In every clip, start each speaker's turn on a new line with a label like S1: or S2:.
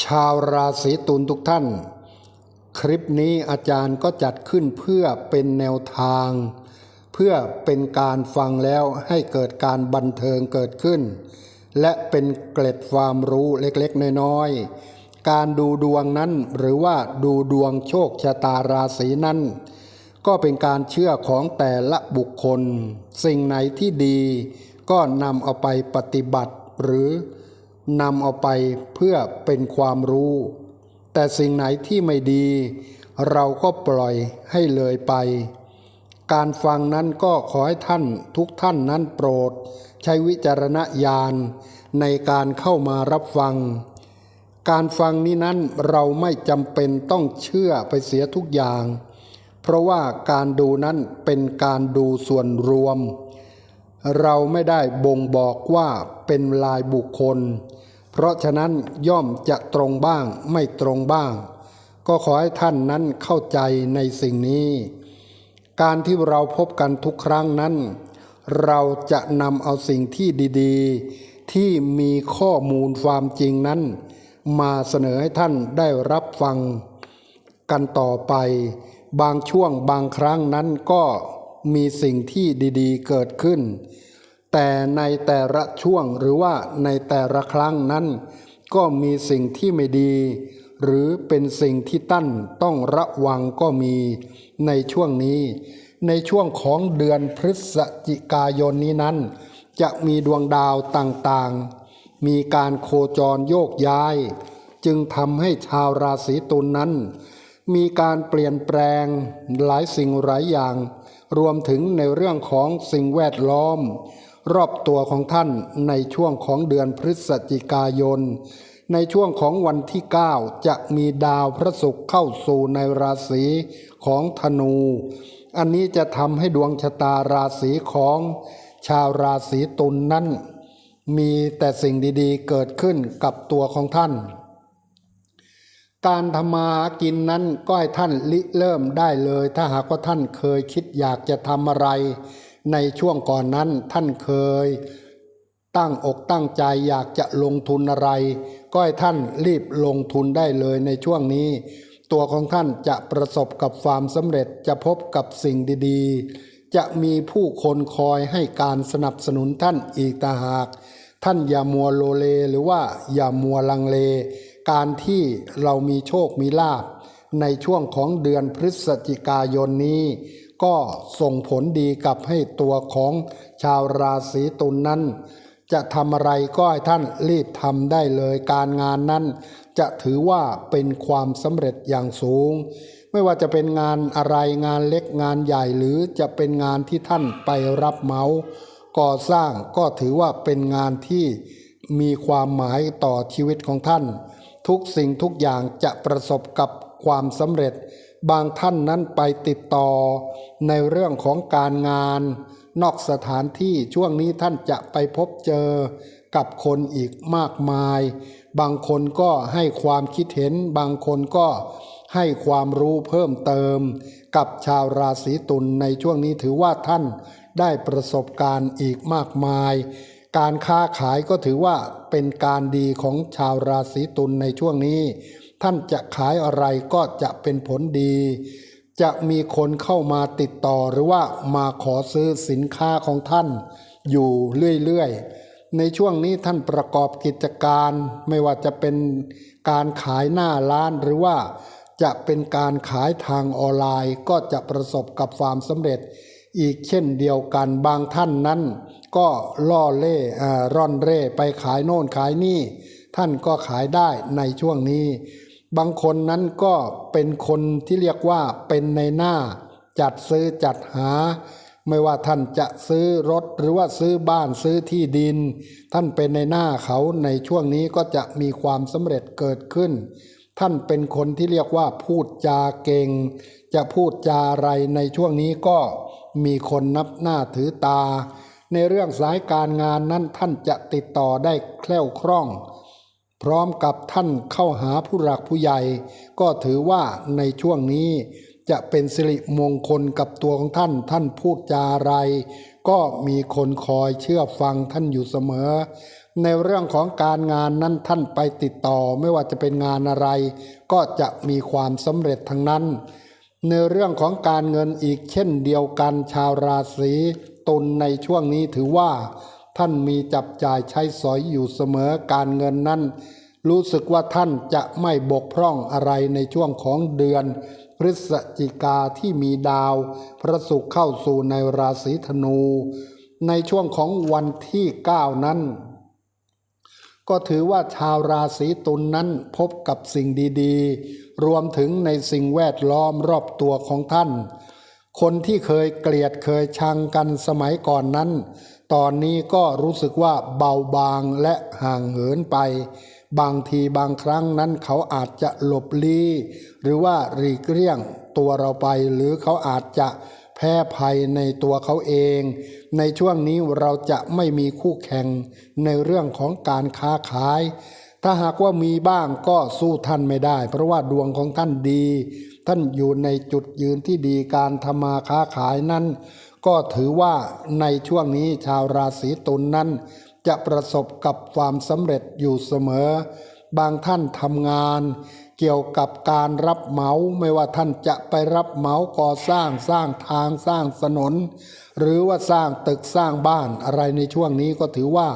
S1: ชาวราศีตุลทุกท่าน คลิปนี้อาจารย์ก็จัดขึ้นเพื่อเป็นแนวทาง เพื่อเป็นการฟังแล้วให้เกิดการบันเทิงเกิดขึ้น และเป็นเกล็ดความรู้เล็กๆ น้อยๆ การดูดวงนั้นหรือว่าดูดวงโชคชะตาราศีนั้น ก็เป็นการเชื่อของแต่ละบุคคล สิ่งไหนที่ดีก็นำเอาไปปฏิบัติหรือ นำเอาไปเพื่อเป็นความรู้ แต่สิ่งไหนที่ไม่ดี เราก็ปล่อยให้เลยไป การฟังนั้นก็ขอให้ท่านทุกท่านนั้นโปรด ใช้วิจารณญาณในการเข้ามารับฟัง การฟังนี้นั้นเราไม่จำเป็นต้องเชื่อไปเสียทุกอย่าง เพราะว่าการดูนั้นเป็นการดูส่วนรวม เราไม่ได้บ่งบอกว่าเป็นลายบุคคล เพราะฉะนั้นย่อมจะตรงบ้างไม่ตรงบ้าง ก็ขอให้ท่านนั้นเข้าใจในสิ่งนี้ การที่เราพบกันทุกครั้งนั้น เราจะนำเอาสิ่งที่ดีๆ ที่มีข้อมูลความจริงนั้น มาเสนอให้ท่านได้รับฟัง กันต่อไป บางช่วงบางครั้งนั้นก็ มีสิ่งที่ดีๆ เกิดขึ้น แต่ในแต่ละช่วงหรือว่าในแต่ละครั้งนั้น ก็มีสิ่งที่ไม่ดี หรือเป็นสิ่งที่ตั้นต้องระวังก็มีในช่วงนี้ ในช่วงของเดือนพฤศจิกายนนี้นั้น จะมีดวงดาวต่างๆ มีการโคจรโยกย้าย จึงทำให้ชาวราศีตุลนนั้นมีการเปลี่ยนแปลงหลายสิ่งหลายอย่าง รวมถึงในเรื่องของสิ่งแวดล้อม รอบตัวของท่านในช่วงของเดือนพฤศจิกายน ในช่วงของวันที่ 9 จะมีดาวพระศุกร์เข้าสู่ในราศีของธนู อันนี้จะทำให้ดวงชะตาราศีของชาวราศีตุลนนั้น มีแต่สิ่งดีๆเกิดขึ้นกับตัวของท่าน การทำมาหากินนั้นก็ให้ท่านริเริ่มได้เลย ถ้าหากว่าท่านเคยคิดอยากจะทำอะไร ในช่วงก่อนนั้นท่านเคย ตั้งอกตั้งใจอยากจะลงทุนอะไร ก็ให้ท่านรีบลงทุนได้เลยในช่วงนี้ ตัวของท่านจะประสบกับความสำเร็จจะพบกับสิ่งดีๆ จะมีผู้คนคอยให้การสนับสนุนท่านอีกต่างหาก ท่านอย่ามัวโลเลหรือว่าอย่ามัวลังเล การที่เรามีโชคมีลาภในช่วงของเดือนพฤศจิกายนนี้ ก็ส่งผลดีกับให้ตัวของชาวราศีตุลนนั้น จะทำอะไรก็ให้ท่านรีบทำได้เลยการงานนั้น จะถือว่าเป็นความสำเร็จอย่างสูง ไม่ว่าจะเป็นงานอะไรงานเล็กงานใหญ่หรือจะเป็นงานที่ท่านไปรับเหมาก่อสร้างก็ถือว่าเป็นงานที่มีความหมายต่อชีวิตของท่าน ทุกสิ่งทุกอย่างจะประสบกับความสำเร็จ บางท่านนั้นไปติดต่อ ในเรื่องของการงาน นอกสถานที่ช่วงนี้ท่านจะไปพบเจอกับคนอีกมากมาย บางคนก็ให้ความคิดเห็น บางคนก็ให้ความรู้เพิ่มเติม กับชาวราศีตุลในช่วงนี้ถือว่าท่านได้ประสบการณ์อีกมากมาย การค้าขายก็ถือว่าเป็นการดีของชาวราศีตุลในช่วงนี้ ท่านจะขายอะไรก็จะเป็นผลดี จะมีคนเข้ามาติดต่อหรือว่ามาขอซื้อสินค้าของท่าน อยู่เรื่อยๆ ในช่วงนี้ท่านประกอบกิจการไม่ว่าจะเป็นการขายหน้าร้านหรือว่าจะเป็นการขายทางออนไลน์ก็จะประสบกับความสำเร็จ อีกเช่นเดียวกันบางท่านนั้น ก็ล่อเล่ร่อนเร่ไปขายโน่นขายนี่ ท่านก็ขายได้ในช่วงนี้ บางคนนั้นก็เป็นคนที่เรียกว่าเป็นในหน้า จัดซื้อจัดหา ไม่ว่าท่านจะซื้อรถหรือว่าซื้อบ้านซื้อที่ดิน ท่านเป็นในหน้าเขาในช่วงนี้ก็จะมีความสำเร็จเกิดขึ้น ท่านเป็นคนที่เรียกว่าพูดจาเก่ง จะพูดจาอะไรในช่วงนี้ก็มีคนนับหน้าถือตา ในเรื่องสายการงานนั้นท่านจะติดต่อได้แคล่วคล่อง พร้อมกับท่านเข้าหาผู้หลักผู้ใหญ่ ก็ถือว่าในช่วงนี้จะเป็นสิริมงคลกับตัวของท่าน ท่านพูดจาอะไร ก็มีคนคอยเชื่อฟังท่านอยู่เสมอ ในเรื่องของการงานนั้นท่านไปติดต่อไม่ว่าจะเป็นงานอะไร ก็จะมีความสำเร็จทั้งนั้น ในเรื่องของการเงินอีกเช่นเดียวกันชาวราศี ตุลในช่วงนี้ถือว่า ท่านมีจับจ่ายใช้สอยอยู่เสมอการเงินนั้น รู้สึกว่าท่านจะไม่บกพร่องอะไรในช่วงของเดือนพฤศจิกาที่มีดาว พระศุกร์เข้าสู่ในราศีธนู ในช่วงของวันที่ 9 นั้น ก็ถือว่าชาวราศีตุลนนั้นพบกับสิ่งดีๆ รวมถึงในสิ่งแวดล้อมรอบตัวของท่าน คนที่เคยเกลียดเคยชังกันสมัยก่อนนั้น ตอนนี้ก็รู้สึกว่าเบาบางและห่างเหินไป บางทีบางครั้งนั้นเขาอาจจะหลบลี้ หรือว่าหลีกเลี่ยงตัวเราไป หรือเขาอาจจะ พ้ภัยในตัวเขาเอง ในช่วงนี้เราจะไม่มีคู่แข่งในเรื่องของการค้าขาย ถ้าหากว่ามีบ้างก็สู้ท่านไม่ได้ เพราะว่าดวงของท่านดี ท่านอยู่ในจุดยืนที่ดีการทำมาค้าขายนั้น ก็ถือว่าในช่วงนี้ชาวราศีตุลนนั้น จะประสบกับความสำเร็จอยู่เสมอ บางท่านทำงาน เกี่ยวกับการรับเหมาไม่ว่าท่านจะไปรับเหมาก่อสร้างสร้างทางสร้างถนน หรือว่าสร้างตึกสร้างบ้านอะไรในช่วงนี้ก็ถือว่า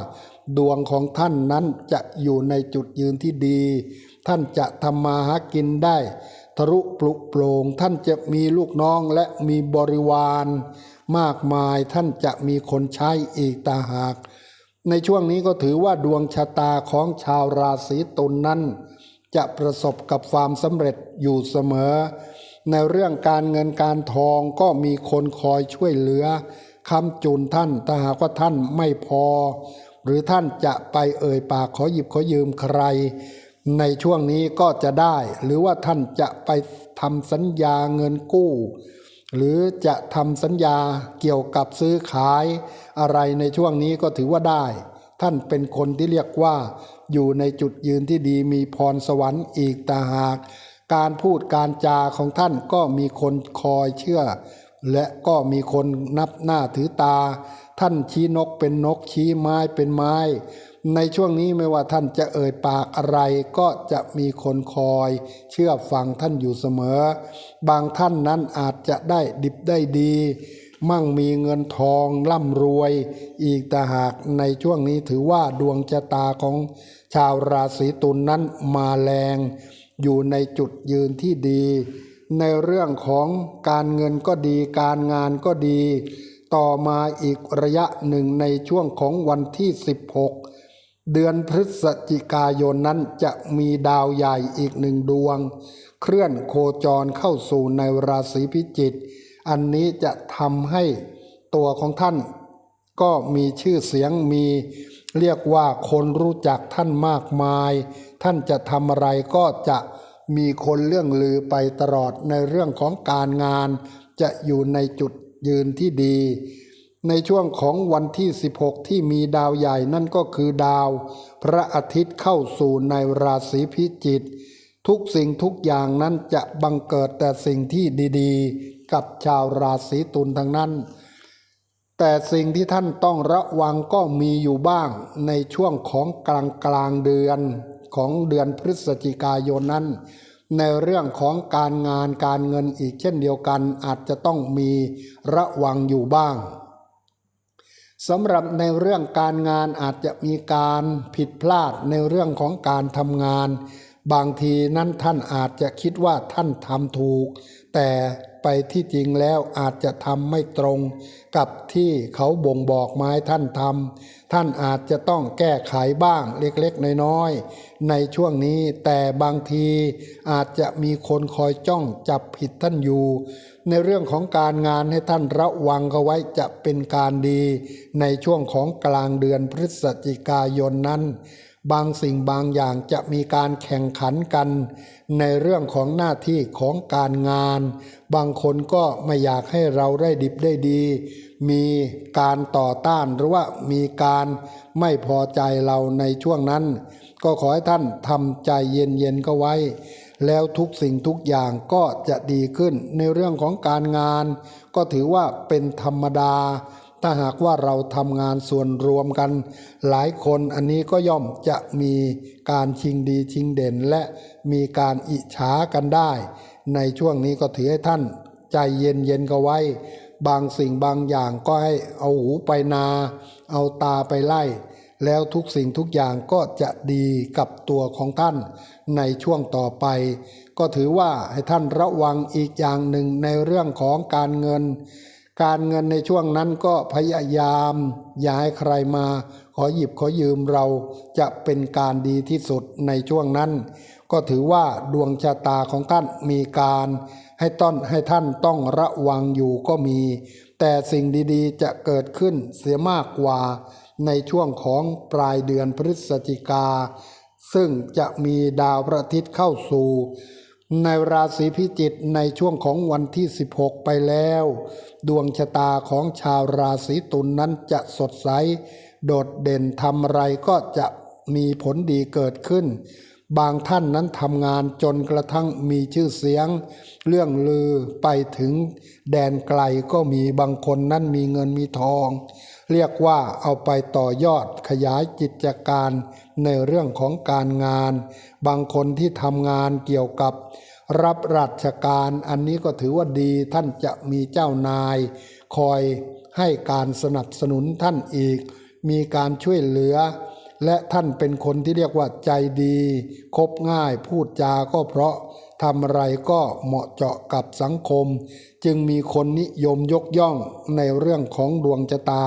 S1: ดวงของท่านนั้นจะอยู่ในจุดยืนที่ดี ท่านจะทำมาหากินได้ทะลุปลุกโปร่งท่านจะมีลูกน้องและมีบริวาร มากมายท่านจะมีคนใช้อีกตาหาก ในช่วงนี้ก็ถือว่าดวงชะตาของชาวราศีตุลนนั้น จะประสบกับความสำเร็จอยู่เสมอ ในเรื่องการเงินการทองก็มีคนคอยช่วยเหลือคำจุนท่านถ้าหากว่าท่านไม่พอ หรือท่านจะไปเอ่ยปากขอหยิบขอยืมใคร ในช่วงนี้ก็จะได้ หรือว่าท่านจะไปทำสัญญาเงินกู้ หรือจะทำสัญญาเกี่ยวกับซื้อขายอะไรในช่วงนี้ก็ถือว่าได้ ท่านเป็นคนที่เรียกว่า อยู่ในจุดยืนที่ดีมีพรสวรรค์อีกต่างหาก การพูดการจาของท่านก็มีคนคอยเชื่อ และก็มีคนนับหน้าถือตา ท่านชี้นกเป็นนกชี้ไม้เป็นไม้ ในช่วงนี้ไม่ว่าท่านจะเอ่ยปากอะไรก็จะมีคนคอย เชื่อฟังท่านอยู่เสมอ บางท่านนั้นอาจจะได้ดิบได้ดี มั่งมีเงินทองร่ำรวยอีกแต่หากในช่วงนี้ถือว่าดวงชะตาของชาวราศีตุลนนั้นมาแรง อยู่ในจุดยืนที่ดี ในเรื่องของการเงินก็ดีการงานก็ดี ต่อมาอีกระยะหนึ่งในช่วงของวันที่ 16 เดือนพฤศจิกายนนั้นจะมีดาวใหญ่อีกหนึ่งดวง เคลื่อนโคจรเข้าสู่ในราศีพิจิก อันนี้จะทำให้ตัวของท่าน ก็มีชื่อเสียงมีเรียกว่าคนรู้จักท่านมากมาย ท่านจะทำอะไรก็จะมีคนเรื่องลือไปตลอดในเรื่องของการงาน จะอยู่ในจุดยืนที่ดี ในช่วงของวันที่ 16 ที่มีดาวใหญ่นั่นก็คือดาว พระอาทิตย์เข้าสู่ในราศีพิจิก ทุกสิ่งทุกอย่างนั้นจะบังเกิดแต่สิ่งที่ดีๆ กับชาวราศีตุลทั้งนั้น แต่สิ่งที่ท่านต้องระวังก็มีอยู่บ้างในช่วงของกลางกลางเดือนของเดือนพฤศจิกายนนั้น ในเรื่องของการงานการเงินอีกเช่นเดียวกันอาจจะต้องมีระวังอยู่บ้างสำหรับในเรื่องการงานอาจจะมีการผิดพลาดในเรื่องของการทำงาน บางทีนั้นท่านอาจจะคิดว่าท่านทำถูก แต่ไปที่จริงแล้วอาจจะทำไม่ตรง กับที่เขาบ่งบอกมาให้ท่านทำท่านอาจจะต้องแก้ไขบ้างเล็กๆ น้อยๆ ในช่วงนี้แต่บางทีอาจจะมีคนคอยจ้องจับผิดท่านอยู่ ในเรื่องของการงานให้ท่านระวังเขาไว้จะเป็นการดี ในช่วงของกลางเดือนพฤศจิกายนนั้น บางสิ่งบางอย่างจะมีการแข่งขันกัน ในเรื่องของหน้าที่ของการงาน บางคนก็ไม่อยากให้เราได้ดิบได้ดี มีการต่อต้านหรือว่ามีการไม่พอใจเราในช่วงนั้น ก็ขอให้ท่านทำใจเย็นๆก็ไว้ แล้วทุกสิ่งทุกอย่างก็จะดีขึ้นในเรื่องของการงาน ก็ถือว่าเป็นธรรมดา ถ้าหากว่าเราทำงานส่วนรวมกัน หลายคนอันนี้ก็ย่อมจะมีการชิงดีชิงเด่น และมีการอิจฉากันได้ ในช่วงนี้ก็ถือให้ท่านใจเย็นเย็นๆก็ไว้ บางสิ่งบางอย่างก็ให้เอาหูไปนา เอาตาไปไล่ แล้วทุกสิ่งทุกอย่างก็จะดีกับตัวของท่าน ในช่วงต่อไป ก็ถือว่าให้ท่านระวังอีกอย่างหนึ่งในเรื่องของการเงิน การเงินในช่วงนั้นก็พยายามอย่าให้ใครมา ขอหยิบขอยืมเราจะเป็นการดีที่สุดในช่วงนั้น ก็ถือว่าดวงชะตาของท่านมีการ ให้ต้นให้ท่านต้องระวังอยู่ก็มี แต่สิ่งดีๆจะเกิดขึ้นเสียมากกว่าในช่วงของปลายเดือนพฤศจิกา ซึ่งจะมีดาวพระอาทิตย์เข้าสู่ ในราศีพิจิกในช่วงของวันที่ 16 ไปแล้ว ดวงชะตาของชาวราศีตุลนนั้นจะสดใส โดดเด่นทำอะไรก็จะมีผลดีเกิดขึ้น บางท่านนั้นทำงานจนกระทั่งมีชื่อเสียง เรื่องลือไปถึงแดนไกลก็มีบางคนนั้นมีเงินมีทอง เรียกว่าเอาไปต่อยอดขยายกิจการในเรื่องของการงาน บางคนที่ทำงานเกี่ยวกับรับราชการอันนี้ก็ถือว่าดีท่านจะมีเจ้านาย คอยให้การสนับสนุนท่านอีก มีการช่วยเหลือ และท่านเป็นคนที่เรียกว่าใจดี คบง่ายพูดจาก็เพราะทำอะไรก็เหมาะเจาะกับสังคม จึงมีคนนิยมยกย่องในเรื่องของดวงชะตา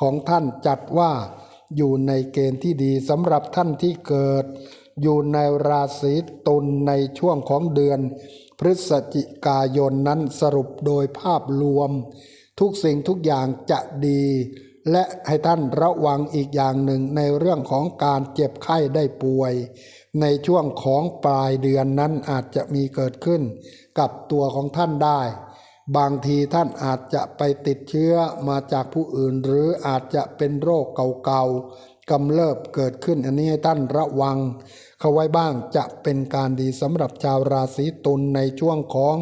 S1: ของท่านจัดว่า อยู่ในเกณฑ์ที่ดีสำหรับท่านที่เกิด อยู่ในราศีตุลในช่วงของเดือน พฤศจิกายนนั้นสรุปโดยภาพรวม ทุกสิ่งทุกอย่างจะดี และให้ท่านระวังอีกอย่างหนึ่งในเรื่องของการเจ็บไข้ได้ป่วย ในช่วงของปลายเดือนนั้นอาจจะมีเกิดขึ้น กับตัวของท่านได้ บางทีท่านอาจจะไปติดเชื้อมาจากผู้อื่น หรืออาจจะเป็นโรคเก่าๆกำเริบเกิดขึ้น อันนี้ให้ท่านระวัง เข้าไว้บ้างจะเป็นการดีสำหรับชาวราศีตุลในช่วงของ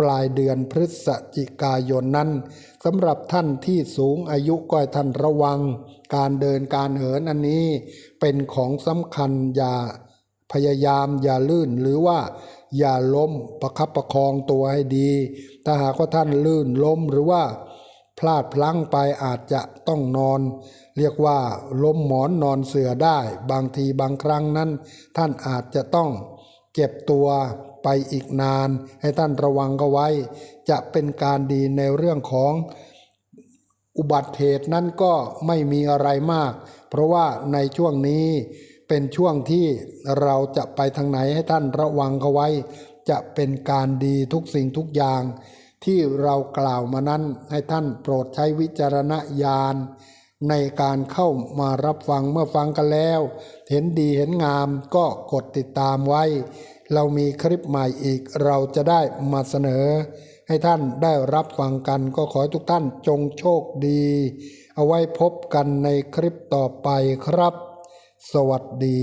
S1: ปลายเดือนพฤศจิกายนนั้นสำหรับท่านที่สูงอายุก็ให้ท่านระวัง การเดินการเหินอันนี้ เป็นของสำคัญอย่าพยายามอย่าลื่นหรือว่าอย่าล้มประคับประคองตัวให้ดี ถ้าหากว่าท่านลื่นล้มหรือว่าพลาดพลั้งไปอาจจะต้องนอน เรียกว่าล้มหมอนนอนเสือได้ บางทีบางครั้งนั้น ท่านอาจจะต้องเจ็บตัว ไปอีกนาน ให้ท่านระวังก็ไว้ จะเป็นการดีในเรื่องของอุบัติเหตุนั้นก็ไม่มีอะไรมาก เพราะว่าในช่วงนี้เป็นช่วงที่เราจะไปทางไหนให้ท่านระวังเขาไว้ จะเป็นการดีทุกสิ่งทุกอย่าง ที่เรากล่าวมานั้นให้ท่านโปรดใช้วิจารณญาณในการเข้ามารับฟังเมื่อฟังกันแล้ว เห็นดีเห็นงามก็กดติดตามไว้ เรามีคลิปใหม่อีกเราจะได้มาเสนอ ให้ท่านได้รับฟังกันก็ขอให้ทุกท่านจงโชคดี เอาไว้พบกันในคลิปต่อไปครับ สวัสดี